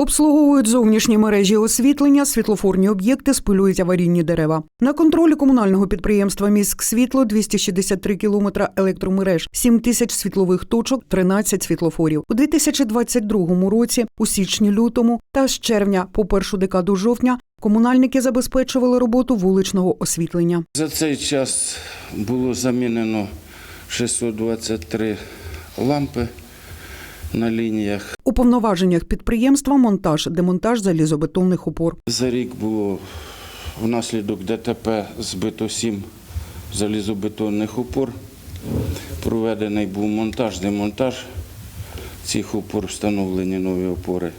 Обслуговують зовнішні мережі освітлення, світлофорні об'єкти, спилюють аварійні дерева. На контролі комунального підприємства «Міськсвітло» 263 кілометра електромереж, 7 тисяч світлових точок, 13 світлофорів. У 2022 році, у січні-лютому та з червня по першу декаду жовтня комунальники забезпечували роботу вуличного освітлення. За цей час було замінено 623 лампи на лініях. Повноваженнях підприємства монтаж, демонтаж залізобетонних опор. За рік було внаслідок ДТП збито 7 залізобетонних опор. Проведений був монтаж, демонтаж цих опор, встановлені нові опори.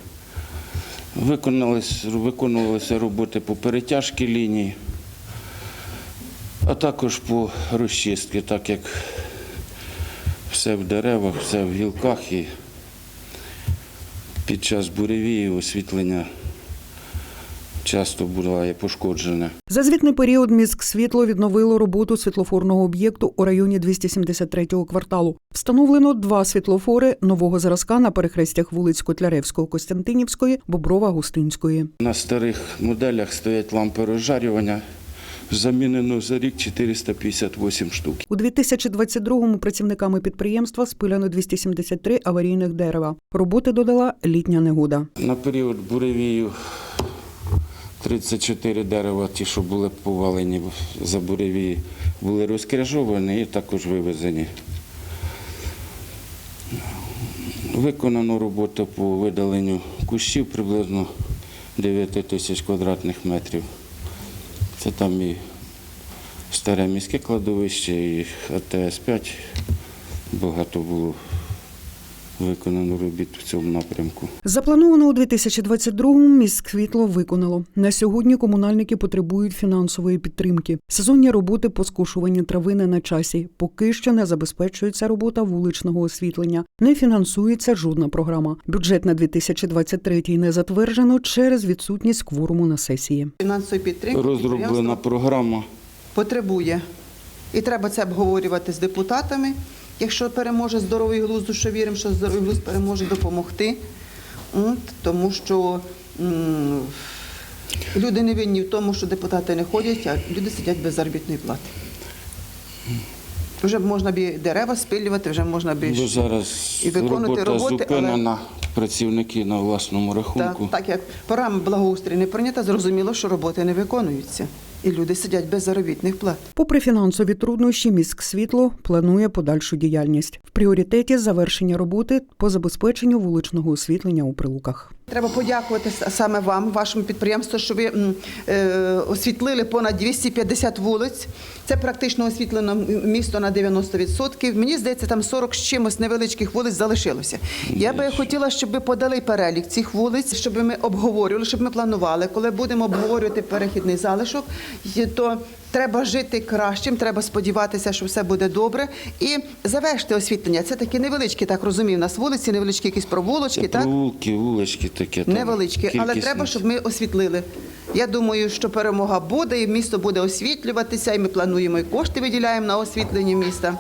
Виконались, виконувалися роботи по перетяжці ліній, а також по розчистці, так як все в деревах, все в гілках і під час буревію освітлення часто буває пошкоджене. За звітний період міськсвітло відновило роботу світлофорного об'єкту у районі 273-го кварталу. Встановлено два світлофори нового зразка на перехрестях вулиць Котляревського, Костянтинівської, Боброва, Густинської. На старих моделях стоять лампи розжарювання. Замінено за рік 458 штук. У 2022-му працівниками підприємства спиляно 273 аварійних дерева. Роботи додала літня негода. На період буревію 34 дерева, ті, що були повалені за буревії, були розкряжовані і також вивезені. Виконано роботу по видаленню кущів приблизно 9 тисяч квадратних метрів. Це там і старе міське кладовище, і АТС-5. Багато було виконано робіт в цьому напрямку. Заплановано у 2022-му міськсвітло виконало. На сьогодні комунальники потребують фінансової підтримки. Сезонні роботи по скошуванню трави не на часі. Поки що не забезпечується робота вуличного освітлення. Не фінансується жодна програма. Бюджет на 2023 не затверджено через відсутність кворуму на сесії. Фінансової підтримки Розроблена програма. потребує. І треба це обговорювати з депутатами. Якщо переможе здоровий глузд, що віримо, що здоровий глузд переможе допомогти. От, тому що м, люди не винні в тому, що депутати не ходять, а люди сидять без заробітної плати. Вже можна б і дерева спилювати, вже можна б і Бо зараз і виконувати робота роботи, але- зупинена, працівники на власному Так, рахунку. так як програма благоустрій не прийнята, зрозуміло, що роботи не виконуються. І люди сидять без заробітних плат. Попри фінансові труднощі, міськсвітло планує подальшу діяльність. В пріоритеті завершення роботи по забезпеченню вуличного освітлення у прилуках. Треба подякувати саме вам, вашому підприємству, що ви е, освітлили понад 250 вулиць. Це практично освітлено місто на 90%. Мені здається, там 40 з чимось невеличких вулиць залишилося. Я би хотіла, щоб ви подали перелік цих вулиць, щоб ми обговорювали, щоб ми планували. Коли будемо обговорювати перехідний залишок, то треба жити кращим, треба сподіватися, що все буде добре. І завершити освітлення. Це такі невеличкі, так розумію, у нас вулиці, невеличкі якісь провулочки. Так? провулки, вулички таке. там Невеличкі, але треба, щоб ми освітлили. Я думаю, що перемога буде, і місто буде освітлюватися, і ми плануємо і кошти виділяємо на освітлення міста.